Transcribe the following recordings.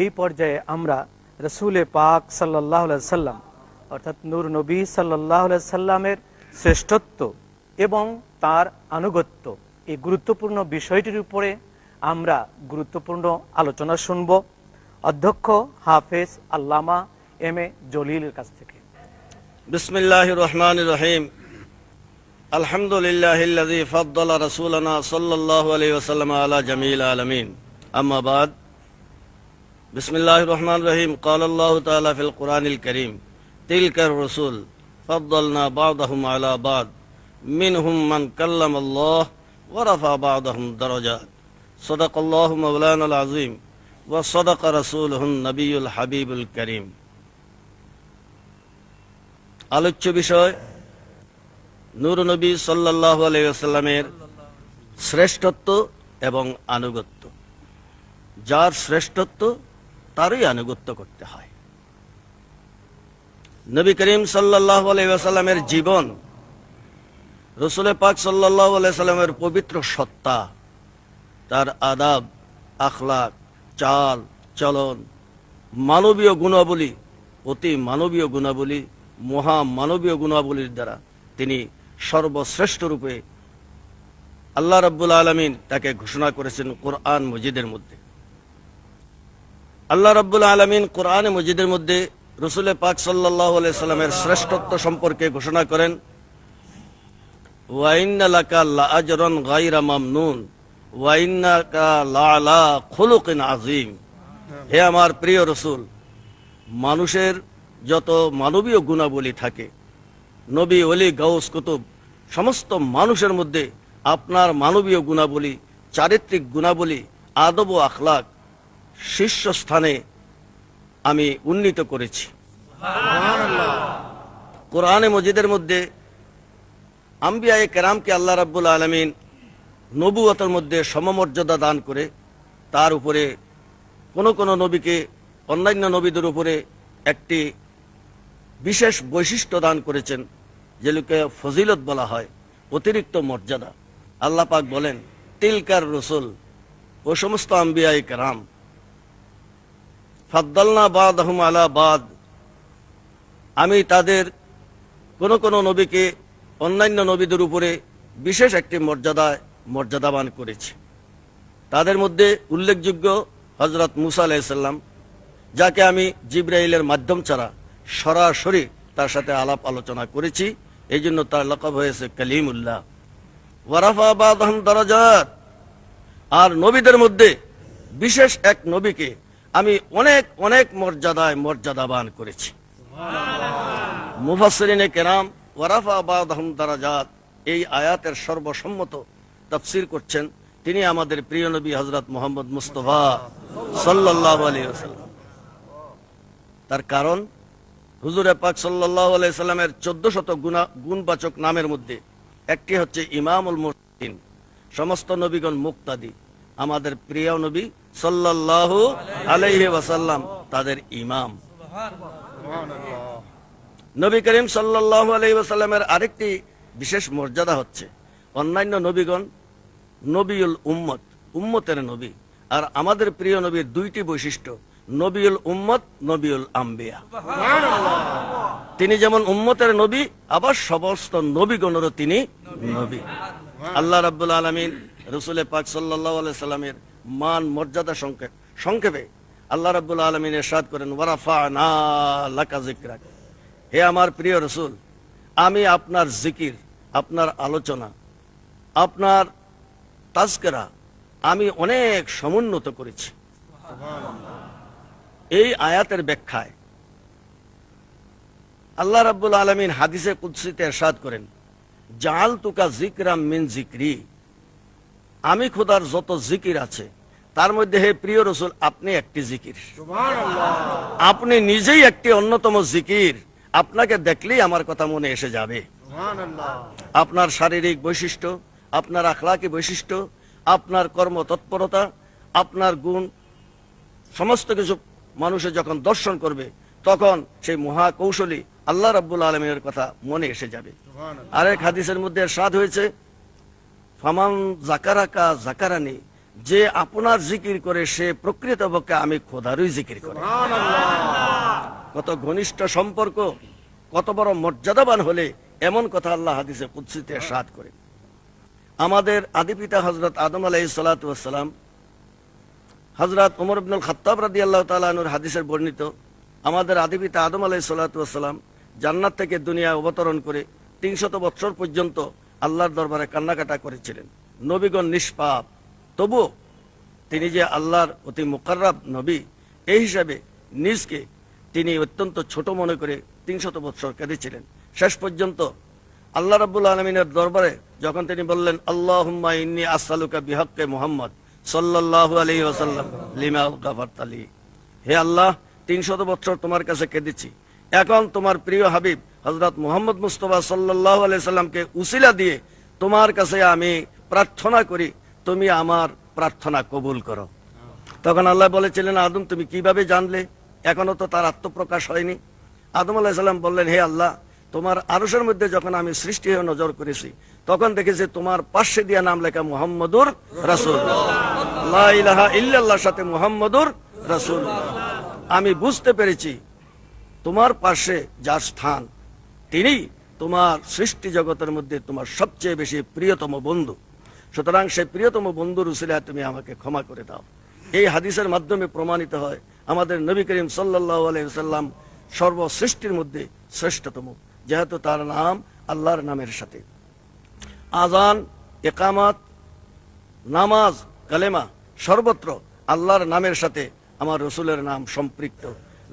এই পর্যায়ে আমরা রসুলে পাক সাল্লাহ সাল্লাম, অর্থাৎ নূর নবী সাল্লাহ সাল্লামের শ্রেষ্ঠত্ব এবং তার আনুগত্য, এই গুরুত্বপূর্ণ বিষয়টির উপরে আমরা গুরুত্বপূর্ণ আলোচনা শুনব। অধ্যক্ষ হাফেজ আল্লামা এম এ জলিলের কাছ থেকে। বিসমিল্লাহ রহমান রহিম। আলহামদুলিল্লাহ ফদ্দাল রসুলনা সাল্লাহ আলী ওসালাম আলা জামিল আলমিন। আম্মাবাদ بسم الله الرحمن الرحيم قال الله تعالى في القرآن الكريم تلك الرسول فضلنا بعضهم على بعض منهم من كلم الله ورفع بعضهم درجات صدق الله مولانا العظيم وصدق رسوله النبي الحبيب الكريم আলোচ্য বিষয় নূর নবী সাল্লাহ আলাইসাল্লামের শ্রেষ্ঠত্ব এবং আনুগত্য যার শ্রেষ্ঠত্ব তারই আনুগত্য করতে হয়। নবী করিম সাল্লাহ আলাইসাল্লামের জীবন, রসুল পাক সাল্লাহ আলাইসাল্লামের পবিত্র সত্তা, তার আদাব, আখলাক, চাল, চলন, মানবীয় গুণাবলী, অতি মানবীয় গুণাবলী, মহা মানবীয় গুণাবলীর দ্বারা তিনি সর্বশ্রেষ্ঠ রূপে আল্লাহ রাব্বুল আলমিন তাকে ঘোষণা করেছেন কোরআন মজিদের মধ্যে। আল্লাহ রাব্বুল আলমিন কোরআন মজিদের মধ্যে রসুল পাক সাল্লাহ সাল্লামের শ্রেষ্ঠত্ব সম্পর্কে ঘোষণা করেন হে আমার প্রিয় রসুল, মানুষের যত মানবীয় গুণাবলী থাকে, নবী অলি গাউস, কুতুব, সমস্ত মানুষের মধ্যে আপনার মানবীয় গুণাবলী, চারিত্রিক গুণাবলী, আদব ও আখলাক শীর্ষস্থানে আমি উন্নীত করেছি। কোরআনে মজিদের মধ্যে আম্বিয়ায়ে কেরামকে আল্লাহ রাব্বুল আলমিন নবুয়তের মধ্যে সমমর্যাদা দান করে, তার উপরে কোন কোন নবীকে, অন্যান্য নবীদের উপরে একটি বিশেষ বৈশিষ্ট্য দান করেছেন, যেগুলোকে ফজিলত বলা হয়, অতিরিক্ত মর্যাদা। আল্লাহ পাক বলেন, তিলকার রসুল ও সমস্ত আম্বিয়াই কেরাম ফাদ্দালনা বাদ আহম আলা বাদ। আমি তাদের কোন কোন নবীকে অন্যান্য নবীদের উপরে বিশেষ একটি মর্যাদায় মর্যাদাবান করেছি। তাদের মধ্যে উল্লেখযোগ্য হজরত মুসা আলাইসাল্লাম যাকে আমি জিব্রাইলের মাধ্যম ছাড়া সরাসরি তার সাথে আলাপ আলোচনা করেছি। এই জন্য তার লকব হয়েছে কালিমুল্লাহ। ওয়ারাফাবাদ দরাজাত। আর নবীদের মধ্যে বিশেষ এক নবীকে আমি অনেক অনেক মর্যাদায় মর্যাদাবান করেছি। মুফাসরিনে কেরাম ওয়ারাফাবাদ দরাজাত, এই আয়াতের সর্বসম্মত তফসির করছেন তিনি আমাদের প্রিয় নবী হজরত মোহাম্মদ মুস্তফা সাল্লাহ আলী তার কারণ, হুজুরে পাক আলাইসাল্লামের চোদ্দ শত গুণবাচক নামের মধ্যে একটি হচ্ছে ইমামুল মুসলিম সমস্ত নবীগণ মুক্তাদি। আমাদের প্রিয় নবী সাল্লাহ আলাইহি তাদের ইমাম। নবী করিম সাল্লাহ ওয়াসাল্লামের আরেকটি বিশেষ মর্যাদা হচ্ছে, অন্যান্য নবীগণ নবীউল উম্মত, উম্মতের নবী। আর আমাদের প্রিয় নবীর দুইটি বৈশিষ্ট্য, নবীউল উম্মত, নবীউল আম্বিয়া। তিনি যেমন উম্মতের নবী, আবার সমস্ত নবীগণেরও তিনি নবী। আল্লাহ রাব্বুল আলমিন রসুলের পাক সাল্লাহ সাল্লামের মান মর্যাদা সংক্ষেপ। সংক্ষেপে আল্লাহ রাব্বুল আলমিন এরশাদ করেন ওয়ারাফা না লাকা জিকরাক হে আমার প্রিয় রসুল আমি আপনার জিকির আপনার আলোচনা আপনার তাজকেরা আমি অনেক সমুন্নত করেছি। এই আয়াতের ব্যাখ্যায় আল্লাহ রাব্বুল আলমিন হাদিসে কুৎসিতে এরশাদ করেন জাল তুকা জিকরাম মিন জিক্রি আমি খোদার যত জিকির আছে তার মধ্যে হে প্রিয় রসুল আপনি একটি জিকির। আপনি নিজেই একটি অন্যতম জিকির। আপনাকে দেখলেই আমার কথা মনে এসে যাবে। আপনার শারীরিক বৈশিষ্ট্য আপনার আখলাকি বৈশিষ্ট্য আপনার কর্ম তৎপরতা আপনার গুণ সমস্ত কিছু মানুষে যখন দর্শন করবে তখন সেই মহাকৌশলী আল্লাহ রাব্বুল আলমের কথা মনে এসে যাবে। আরেক হাদিসের মধ্যে সাদ হয়েছে ফামান জাকারাকা জাকারানি যে আপনার জিকির করে সে প্রকৃতপক্ষে আমি খোদারই জিকির করি। কত ঘনিষ্ঠ সম্পর্ক কত বড় মর্যাদাবান হলে এমন কথা আল্লাহ হাদিসে কুৎসিতে সাত করে। আমাদের আদিপিতা হজরত আদম আলাই সালাতাম হজরত উমর ইবনুল খত্তাব রাদি আল্লাহ তালুর হাদিসের বর্ণিত আমাদের আদিপিতা আদম আলাই সালাতাম জান্নাত থেকে দুনিয়া অবতরণ করে তিনশত বৎসর পর্যন্ত আল্লাহর দরবারে কান্নাকাটা করেছিলেন। নবীগণ নিষ্পাপ তবুও তিনি যে আল্লাহর অতি মুকাররাব নবী, এই হিসাবে নিজকে তিনি অত্যন্ত ছোট মনে করে তিনশত বৎসর কেঁদেছিলেন। শেষ পর্যন্ত আল্লাহ রাব্বুল আলমিনের দরবারে যখন তিনি বললেন আল্লাহ ইন্নি আসালুকা বিহককে মোহাম্মদ সাল্লাল্লাহু আলাইহি ওয়াসাল্লাম লিমা গাফারতালি হে আল্লাহ, তিনশত বৎসর তোমার কাছে কেঁদেছি। এখন তোমার প্রিয় হাবিব হজরত মোহাম্মদ মুস্তফা সাল্লাহ আলাইসাল্লামকে উসিলা দিয়ে তোমার কাছে আমি প্রার্থনা করি তুমি আমার প্রার্থনা কবুল করো। তখন আল্লাহ বলেছিলেন, আদম, তুমি কীভাবে জানলে? এখনও তো তার আত্মপ্রকাশ হয়নি। আদম আলাহিসাল্লাম বললেন, হে আল্লাহ, তোমার আরসের মধ্যে যখন আমি সৃষ্টি হয়ে নজর করেছি, তখন দেখেছি তোমার পাশে দিয়া নাম লেখা মুহাম্মদুর রাসুল সাথে মুহাম্মদুর রাসুল আমি বুঝতে পেরেছি, তোমার পাশে যার স্থান তিনি তোমার সৃষ্টি জগতের মধ্যে তোমার সবচেয়ে বেশি প্রিয়তম বন্ধু। সুতরাং সেই প্রিয়তম বন্ধু উসিলায় তুমি আমাকে ক্ষমা করে দাও। এই হাদিসের মাধ্যমে প্রমাণিত হয়, আমাদের নবী করিম সাল্লাহ আলাইসাল্লাম সর্বসৃষ্টির মধ্যে শ্রেষ্ঠতম, যেহেতু তার নাম আল্লাহর নামের সাথে। আজান, একামাত, নামাজ, কালেমা সর্বত্র আল্লাহর নামের সাথে আমার রসুলের নাম সম্পৃক্ত।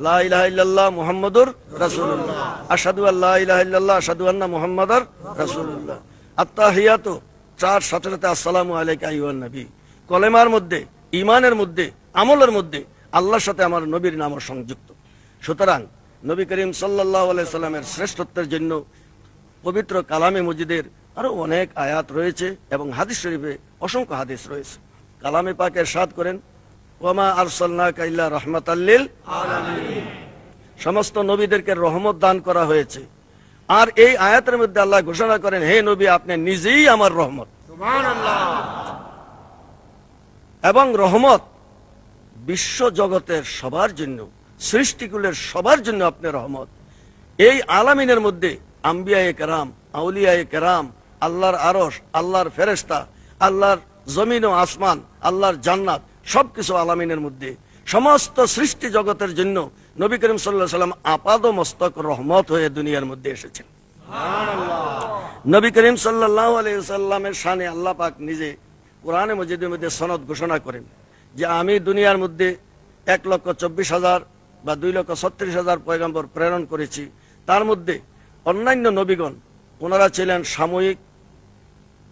লা ইলাহা ইল্লাল্লাহ মুহাম্মাদুর রাসূলুল্লাহ। আশহাদু আল্লা ইলাহা ইল্লাল্লাহ, আশহাদু আন্না মুহাম্মাদার রাসূলুল্লাহ। আত্তাহিয়াতু চার সাথে সাথে আসসালামু আলাইকা নবী। কলেমার মধ্যে ইমানের মধ্যে, আমলের মধ্যে আল্লাহর সাথে আমার নবীর নামও সংযুক্ত। সুতরাং নবী করিম আলাইহি সাল্লামের শ্রেষ্ঠত্বের জন্য পবিত্র কালামে মজিদের আরও অনেক আয়াত রয়েছে এবং হাদিস শরীফে অসংখ্য হাদিস রয়েছে। কালামে পাকের সাদ করেন ওয়ামা আরসালনা কাইল্লা রহমাতাল্লিল সমস্ত নবীদেরকে রহমত দান করা হয়েছে। আর এই আয়াতের মধ্যে আল্লাহ ঘোষণা করেন হে নবী আপনি নিজেই আমার রহমত। এবং রহমত বিশ্ব জগতের সবার জন্য সৃষ্টিকুলের সবার জন্য আপনি রহমত। এই আলামিনের মধ্যে আম্বিয়ায়ে কেরাম আউলিয়ায়ে কেরাম আল্লাহর আরস আল্লাহর ফেরেস্তা আল্লাহর জমিন ও আসমান আল্লাহর জান্নাত সবকিছু আলামিনের মধ্যে। সমস্ত সৃষ্টি জগতের জন্য নবী করিম সাল্লাহ সাল্লাম আপাদ মস্তক রহমত হয়ে দুনিয়ার মধ্যে এসেছেন। নবী করিম সাল্লাহ আলাইসাল্লামের সানে আল্লাহ পাক নিজে কোরআনে মজিদের মধ্যে সনদ ঘোষণা করেন যে আমি দুনিয়ার মধ্যে এক লক্ষ চব্বিশ হাজার বা দুই লক্ষ ছত্রিশ হাজার পয়গাম্বর প্রেরণ করেছি। তার মধ্যে অন্যান্য নবীগণ ওনারা ছিলেন সাময়িক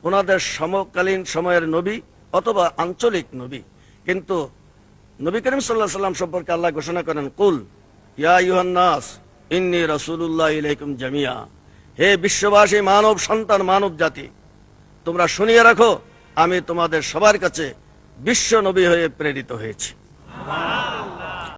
ওনাদের সমকালীন সময়ের নবী অথবা আঞ্চলিক নবী। কিন্তু নবী করিম সাল্লাহ সাল্লাম সম্পর্কে আল্লাহ ঘোষণা করেন, কুল, ইয়া ইউহান্নাস ইন্নি রসুল্লাহ ইলাইকুম জামিয়া হে বিশ্ববাসী মানব সন্তান, মানব জাতি, তোমরা শুনিয়ে রাখো, আমি তোমাদের সবার কাছে বিশ্ব নবী হয়ে প্রেরিত হয়েছি।